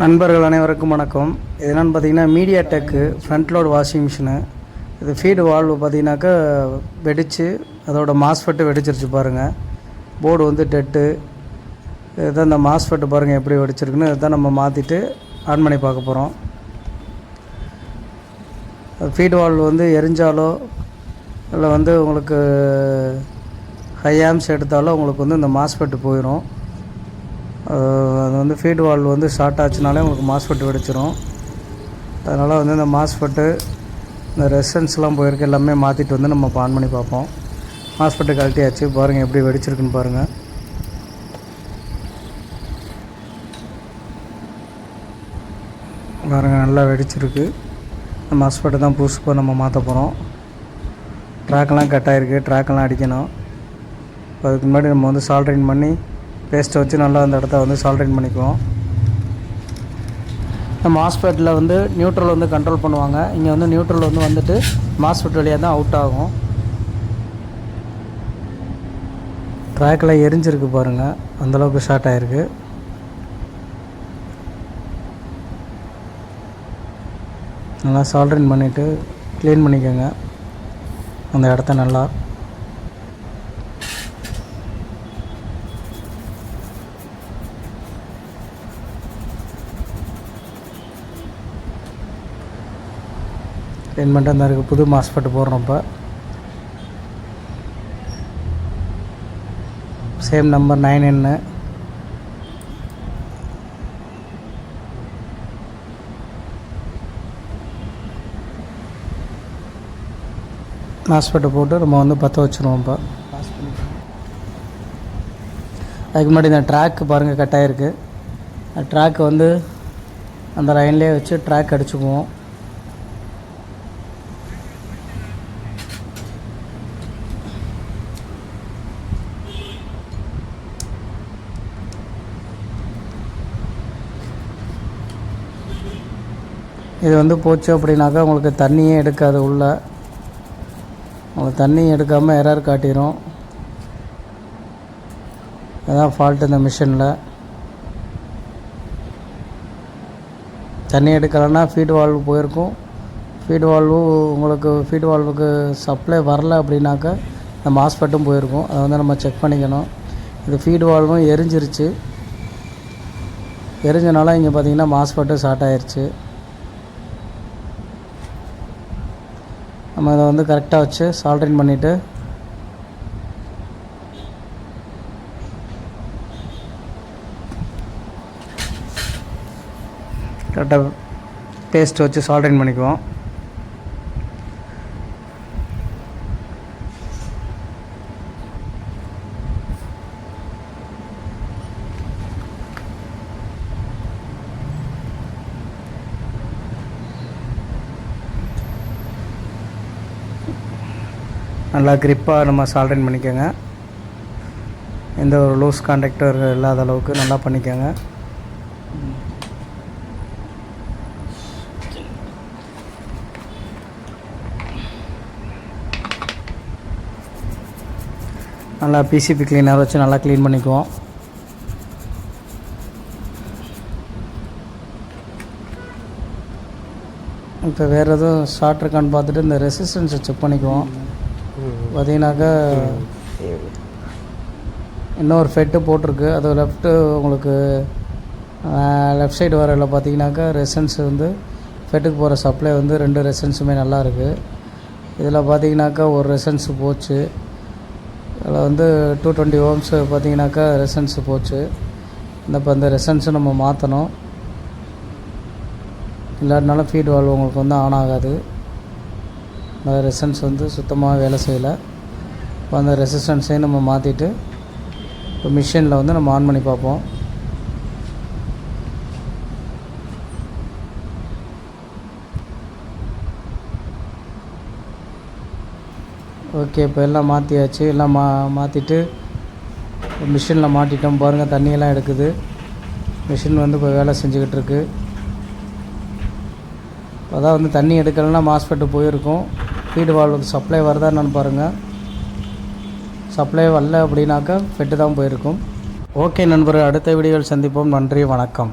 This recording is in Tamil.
நண்பர்கள் அனைவருக்கும் வணக்கம். இது என்னென்னு பார்த்தீங்கன்னா media tech front load washing machine இது ஃபீடு வால்வு பார்த்தீங்கன்னாக்கா வெடித்து அதோட மாஸ்ஃபெட்டு வெடிச்சிருச்சு பாருங்கள் போர்டு வந்து டெட்டு இதுதான் இந்த மாஸ்ஃபெட்டு பாருங்கள் எப்படி வெடிச்சிருக்குன்னு இதுதான் நம்ம மாற்றிட்டு ஆன் பண்ணி பார்க்க போகிறோம் ஃபீடு வால்வு வந்து எரிஞ்சாலோ இல்லை வந்து உங்களுக்கு ஹை ஆம்ஸ் எடுத்தாலோ உங்களுக்கு வந்து இந்த மாஸ்ஃபெட்டு போயிடும் அது வந்து ஃபீட் வால்வ் வந்து ஷார்ட் ஆச்சுனாலே உங்களுக்கு மாஸ்ஃபெட் வெடிச்சிரும். அதனால் வந்து இந்த மாஸ்ஃபெட்டு இந்த ரெசன்ஸ்லாம் போயிருக்கு எல்லாமே மாற்றிட்டு வந்து நம்ம ஆன் பண்ணி பார்ப்போம். மாஸ்ஃபெட்டு கழட்டியாச்சு பாருங்கள் எப்படி வெடிச்சிருக்குன்னு பாருங்கள் பாருங்கள் நல்லா வெடிச்சிருக்கு. நம்ம மாஸ்ஃபெட்டு தான் புதுசு நம்ம மாற்ற போகிறோம் ட்ராக்கெல்லாம் கட் ஆகிருக்கு ட்ராக்கெல்லாம் அடிக்கணும். அதுக்கு முன்னாடி நம்ம வந்து சால்ட்ரின் பண்ணி பேஸ்ட்டை வச்சு நல்லா அந்த இடத்த வந்து சால்ட்ரின் பண்ணிக்குவோம். இந்த மாஸ்பெட்டில் வந்து நியூட்ரல் வந்து கண்ட்ரோல் பண்ணுவாங்க. இங்கே வந்து நியூட்ரல் வந்து வந்துட்டு மாஸ்பெட் வழியாக தான் அவுட் ஆகும். ட்ராக்கில் எரிஞ்சிருக்கு பாருங்கள் அந்தளவுக்கு ஷார்ட் ஆகிருக்கு நல்லா சால்ட்ரின் பண்ணிவிட்டு க்ளீன் பண்ணிக்கோங்க. அந்த இடத்த நல்லா க்ளீன் தான் இருக்குது புது மாஸ்பெட்டு போடுறோம் இப்போ. சேம் நம்பர் நைன் என்ன மாஸ்பெட்டை போட்டு நம்ம வந்து பற்ற வச்சுருவோம் இப்போ. அதுக்கு முன்னாடி இந்த ட்ராக் பாருங்கள் கட் ஆகிருக்கு வந்து அந்த லைன்லேயே வச்சு ட்ராக் அடிச்சுக்குவோம். இது வந்து போச்சு அப்படின்னாக்கா உங்களுக்கு தண்ணியே எடுக்காது உள்ளே. உங்களுக்கு தண்ணி எடுக்காமல் எரர் காட்டிடும் அதான் ஃபால்ட் இந்த மிஷினில் தண்ணி எடுக்கலைன்னா ஃபீட் வால்வு போயிருக்கும். ஃபீட் வால்வு உங்களுக்கு ஃபீட் வால்வுக்கு சப்ளை வரல அப்படின்னாக்கா இந்த மாஸ்பெட்டும் போயிருக்கும். அதை வந்து நம்ம செக் பண்ணிக்கணும். இது ஃபீட் வால்வும் எரிஞ்சிருச்சு. எரிஞ்சனால இங்கே பார்த்தீங்கன்னா மாஸ்பெட்டும் ஷார்ட் ஆயிடுச்சு நம்ம இதை வந்து கரெக்டாக வச்சு சால்ட்ரின் பண்ணிவிட்டு கரெக்டாக பேஸ்ட் வச்சு சால்ட்ரின் பண்ணிக்குவோம். நல்லா க்ரிப்பாக நம்ம சால்டன் பண்ணிக்கோங்க. எந்த ஒரு லூஸ் கான்டாக்டர் இல்லாத அளவுக்கு நல்லா பண்ணிக்கோங்க. நல்லா பிசிபி கிளீனர் வச்சு நல்லா க்ளீன் பண்ணிக்குவோம். இப்போ வேறு எதுவும் ஷார்ட் இருக்கான்னு பார்த்துட்டு இந்த ரெசிஸ்டன்ஸை செக் பண்ணிக்குவோம். பார்த்தீங்கன்னாக்கா இன்னொரு ஃபெட்டு போட்டிருக்கு. அது லெஃப்ட்டு உங்களுக்கு லெஃப்ட் சைடு வரல பார்த்தீங்கன்னாக்கா ரெசன்ஸ் வந்து ஃபெட்டுக்கு போகிற சப்ளை வந்து ரெண்டு ரெசன்ஸுமே நல்லா இருக்குது இதில் பார்த்தீங்கன்னாக்கா ஒரு ரெசன்ஸ் போச்சு. அதில் வந்து டூ டுவெண்ட்டி ஓம்ஸ் பார்த்தீங்கன்னாக்கா ரெசன்ஸ் போச்சு. இந்த இப்போ அந்த ரெசன்ஸை நம்ம மாற்றணும் இல்லாட்டினாலும் ஃபீட் வால்வ் உங்களுக்கு வந்து ஆன் ஆகாது. அந்த ரெசன்ஸ் வந்து சுத்தமாக வேலை செய்யலை. இப்போ அந்த ரெசிஸ்டன்ஸையும் நம்ம மாற்றிட்டு இப்போ மிஷினில் வந்து நம்ம ஆன் பண்ணி பார்ப்போம். ஓகே இப்போ எல்லாம் மாற்றியாச்சு எல்லாம் மா மாற்றிட்டு மிஷினில் மாட்டிட்டோம். பாருங்கள் தண்ணியெல்லாம் எடுக்குது. மிஷின் வந்து இப்போ வேலை செஞ்சுக்கிட்டு இருக்கு. அதான் வந்து தண்ணி எடுக்கலைன்னா மாஸ்பெட்டு போயிருக்கும். ஃபீடு வந்து சப்ளை வருதா என்னன்னு பாருங்கள் சப்ளை வரல அப்படின்னாக்கா ஃபெட்டு தான் போயிருக்கும். ஓகே நண்பர்கள் அடுத்த வீடியோவில் சந்திப்போம். நன்றி வணக்கம்.